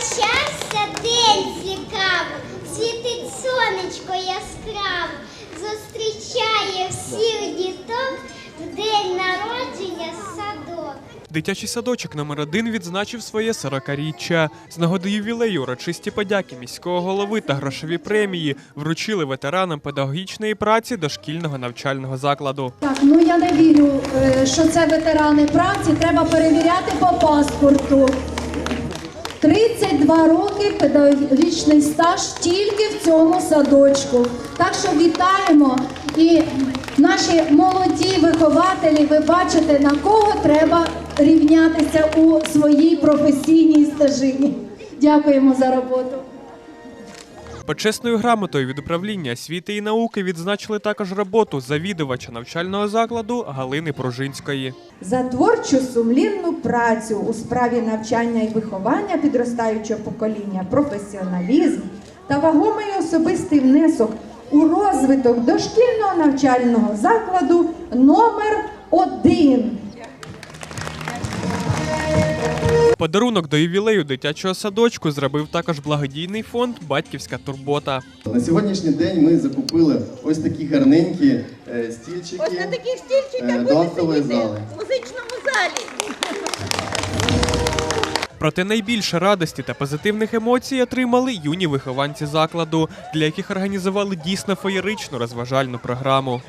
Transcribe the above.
Почався день цікавий, світить сонечко яскраво, зустрічає всіх діток в день народження садок. Дитячий садочок номер 1 відзначив своє 40-річчя. З нагоди ювілею урочисті подяки міського голови та грошові премії вручили ветеранам педагогічної праці дошкільного навчального закладу. Так, ну я не вірю, е, що це ветерани праці. Треба перевіряти по паспорту. 32 роки педагогічний стаж тільки в цьому садочку. Так що вітаємо і наші молоді вихователі, ви бачите, на кого треба рівнятися у своїй професійній стажині. Дякуємо за роботу. Почесною грамотою від управління освіти і науки відзначили також роботу завідувача навчального закладу Галини Пружинської. за творчу сумлінну працю у справі навчання і виховання підростаючого покоління, професіоналізм та вагомий особистий внесок у розвиток дошкільного навчального закладу номер 1 Подарунок до ювілею дитячого садочку зробив також благодійний фонд Батьківська турбота. На сьогоднішній день ми закупили ось такі гарненькі е, стільчики Ось на таких стільчиках е, будете сидіти зали. в музичному залі. Проте найбільше радості та позитивних емоцій отримали юні вихованці закладу, для яких організували дійсно феєричну розважальну програму.